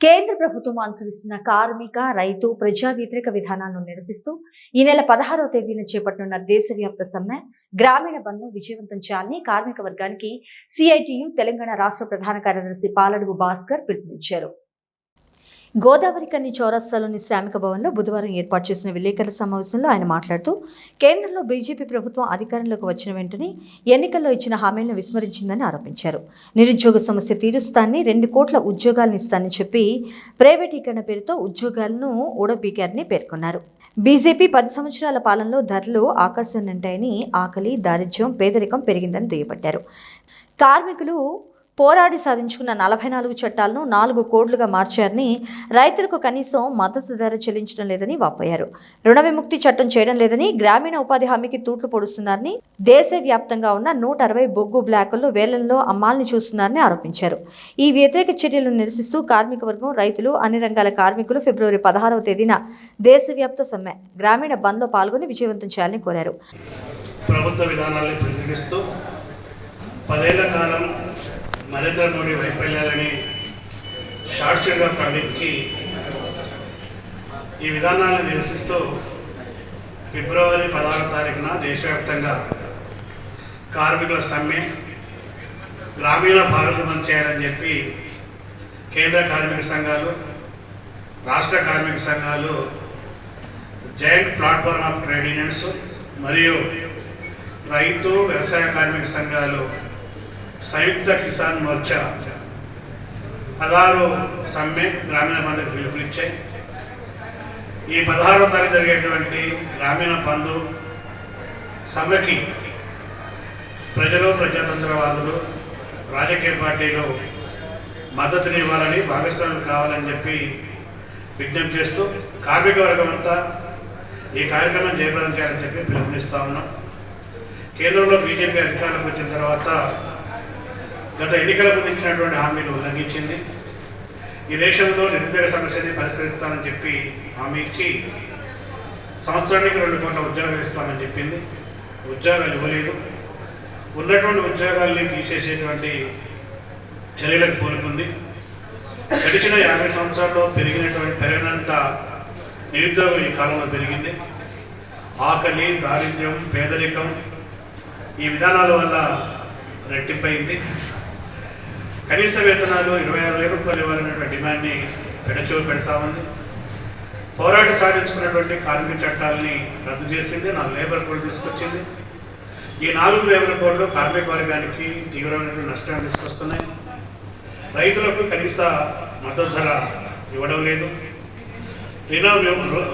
కేంద్ర ప్రభుత్వం అనుసరిస్తున్న కార్మిక రైతు ప్రజా వ్యతిరేక విధానాలను నిరసిస్తూ ఈ నెల పదహారవ తేదీన చేపట్టనున్న దేశవ్యాప్త సమ్మె గ్రామీణ బంద్ను విజయవంతం చేయాలని కార్మిక వర్గానికి సిఐటియు తెలంగాణ రాష్ట్ర ప్రధాన కార్యదర్శి పాలడుగు భాస్కర్ పిలుపునిచ్చారు. గోదావరి కన్ని చౌరస్తాలోని శ్రామిక భవన్లో బుధవారం ఏర్పాటు చేసిన విలేకరుల సమావేశంలో ఆయన మాట్లాడుతూ కేంద్రంలో బీజేపీ ప్రభుత్వం అధికారంలోకి వచ్చిన వెంటనే ఎన్నికల్లో ఇచ్చిన హామీలను విస్మరించిందని ఆరోపించారు. నిరుద్యోగ సమస్య తీరుస్తానని రెండు కోట్ల ఉద్యోగాలను ఇస్తానని చెప్పి ప్రైవేటీకరణ పేరుతో ఉద్యోగాలను ఊడబీకారని పేర్కొన్నారు. బీజేపీ పది సంవత్సరాల పాలనలో ధరలు ఆకాశాన్నంటాయని ఆకలి దారిద్ర్యం పేదరికం పెరిగిందని దుయ్యబట్టారు. కార్మికులు పోరాడి సాధించుకున్న నలభై నాలుగు చట్టాలను నాలుగు కోడ్లుగా మార్చారని రైతులకు కనీసం మద్దతు ధర చెల్లించడం లేదని వాపోయారు. రుణ విముక్తి చట్టం చేయడం లేదని గ్రామీణ ఉపాధి హామీకి తూట్లు పొడుస్తున్నారని దేశవ్యాప్తంగా ఉన్న నూట అరవై బొగ్గు బ్లాకుల్లో వేలంలో అమ్మాలని చూస్తున్నారని ఆరోపించారు. ఈ వ్యతిరేక చర్యలను నిరసిస్తూ కార్మిక వర్గం రైతులు అన్ని రంగాల కార్మికులు ఫిబ్రవరి పదహారవ తేదీన దేశవ్యాప్త సమ్మె గ్రామీణ బంద్లో పాల్గొని విజయవంతం చేయాలని కోరారు. ప్రభుత్వ ప్రతినిస్తూ పదేళ్ళ కాలం నరేంద్ర మోడీ వైఫల్యాలని షార్ట్స్గా పండించి ఈ విధానాన్ని నిరసిస్తూ ఫిబ్రవరి పదహారు తారీఖున దేశవ్యాప్తంగా కార్మికుల సమ్మె గ్రామీణ భారతబంద్ చేయాలని చెప్పి కేంద్ర కార్మిక సంఘాలు రాష్ట్ర కార్మిక సంఘాలు joint platform of trade unions మరియు రైతు వ్యవసాయ కార్మిక సంఘాలు సంయుక్త కిసాన్ మోర్చా పదహారు సమ్మె గ్రామీణ బంధుకు పిలుపునిచ్చాయి ఈ పదహారో తారీఖు జరిగేటువంటి గ్రామీణ బంధు సమ్మెకి ప్రజలు ప్రజాతంత్రవాదులు రాజకీయ పార్టీలు మద్దతునివ్వాలని భాగస్వాములు కావాలని చెప్పి విజ్ఞప్తి చేస్తూ కార్మిక వర్గం అంతా ఈ కార్యక్రమం జయప్రదం చేయాలని చెప్పి పిలుపునిస్తా ఉన్నాం. కేంద్రంలో బీజేపీ అధికారంలోకి వచ్చిన తర్వాత గత ఎన్నికల ముందు ఇచ్చినటువంటి హామీలు ఉల్లంఘించింది. ఈ దేశంలో నిరుద్యోగ సమస్యని పరిష్కరిస్తానని చెప్పి హామీ ఇచ్చి సంవత్సరానికి రెండు కోట్ల ఉద్యోగాలు ఇస్తామని చెప్పింది. ఉద్యోగాలు ఇవ్వలేదు. ఉన్నటువంటి ఉద్యోగాల్ని తీసేసేటువంటి చర్యలకు పూనుకుంది. గడిచిన యాభై సంవత్సరాల్లో పెరిగినటువంటి పెరిగినంత నిరుద్యోగం ఈ కాలంలో పెరిగింది. ఆకలి దారిద్ర్యం పేదరికం ఈ విధానాల వల్ల రెట్టింపైంది. కనీస వేతనాలు ఇరవై ఆరు వేల రూపాయలు ఇవ్వాలనేటువంటి డిమాండ్ని పెడచెవి పెడతా ఉంది. పోరాట సాధించుకున్నటువంటి కార్మిక చట్టాలని రద్దు చేసింది నాలుగు లేబర్ కోడ్ తీసుకొచ్చింది. ఈ నాలుగు లేబర్ కోడ్లు కార్మిక వర్గానికి తీవ్రమైనటువంటి నష్టాన్ని తీసుకొస్తున్నాయి. రైతులకు కనీస మద్దతు ధర ఇవ్వడం లేదు. రుణ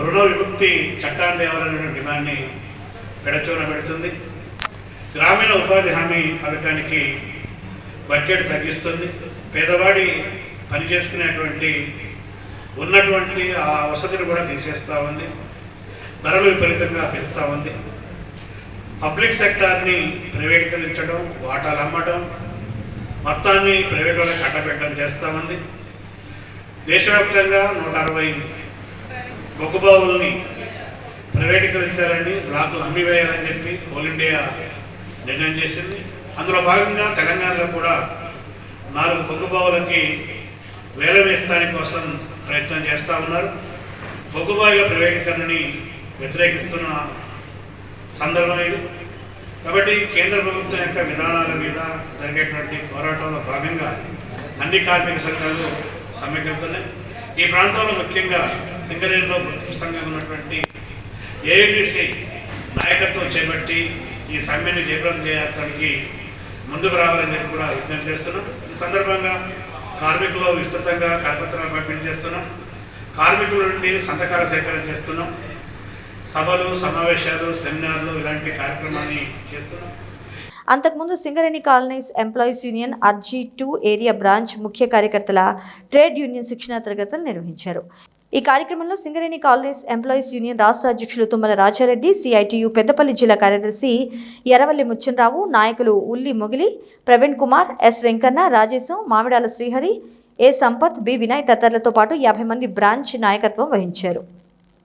రుణ విముక్తి చట్టాన్ని తేవాలనే డిమాండ్ని పెడచూన పెడుతుంది. గ్రామీణ ఉపాధి హామీ పథకానికి బడ్జెట్ తగ్గిస్తుంది. పేదవాడి పని చేసుకునేటువంటి ఉన్నటువంటి ఆ వసతిని కూడా తీసేస్తూ ఉంది. ధరలు విపరీతంగా పెంచుతూ ఉంది. పబ్లిక్ సెక్టార్ని ప్రైవేటీకరించడం వాటాలు అమ్మడం మొత్తాన్ని ప్రైవేట్ వాళ్ళకి కట్టబెట్టడం చేస్తూ ఉంది. దేశవ్యాప్తంగా నూట అరవై బొగ్గుబావుల్ని ప్రైవేటీకరించాలని బ్లాకులు అమ్మివేయాలని చెప్పి ఆల్ ఇండియా నిర్ణయం చేసింది. అందులో భాగంగా తెలంగాణలో కూడా నాలుగు బొగ్గుబావులకి వేల వేస్తాని కోసం ప్రయత్నం చేస్తూ ఉన్నారు. బొగ్గుబావుల ప్రైవేటీకరణని వ్యతిరేకిస్తున్న సందర్భం ఇది. కాబట్టి కేంద్ర ప్రభుత్వం యొక్క విధానాల మీద జరిగేటువంటి పోరాటంలో భాగంగా అన్ని కార్మిక సంఘాలు సమ్మెకెళ్తున్నాయి. ఈ ప్రాంతంలో ముఖ్యంగా సింగరేణిలో సంఘం ఉన్నటువంటి ఏఐబిసి నాయకత్వం చేపట్టి ఈ సమ్మెను జయప్రదం చేయడానికి ముందుకు రావాలని చెప్పి కూడా విజ్ఞప్తి చేస్తున్నాం ఈ సందర్భంగా కార్మికులు విస్తృతంగా కరపత్రాలు పంపిణీ చేస్తున్నాం. కార్మికుల నుండి సంతకాలు సేకరణ చేస్తున్నాం. సభలు సమావేశాలు సెమినార్లు ఇలాంటి కార్యక్రమాన్ని చేస్తున్నాం. అంతకుముందు Singareni colonies employees union RG two area branch ముఖ్య కార్యకర్తల ట్రేడ్ యూనియన్ శిక్షణా తరగతులు నిర్వహించారు. ఈ కార్యక్రమంలో సింగరేణి కాలనీస్ ఎంప్లాయీస్ యూనియన్ రాష్ట్ర అధ్యక్షులు తుమ్మల రాజారెడ్డి సిఐటియు పెద్దపల్లి జిల్లా కార్యదర్శి ఎర్రవల్లి ముచ్చనరావు నాయకులు Ulli Mogili Praveen Kumar S Venkanna Rajesham Mamidala Srihari A Sampath B Vinay తదితరులతో పాటు యాభై మంది బ్రాంచ్ నాయకత్వం వహించారు.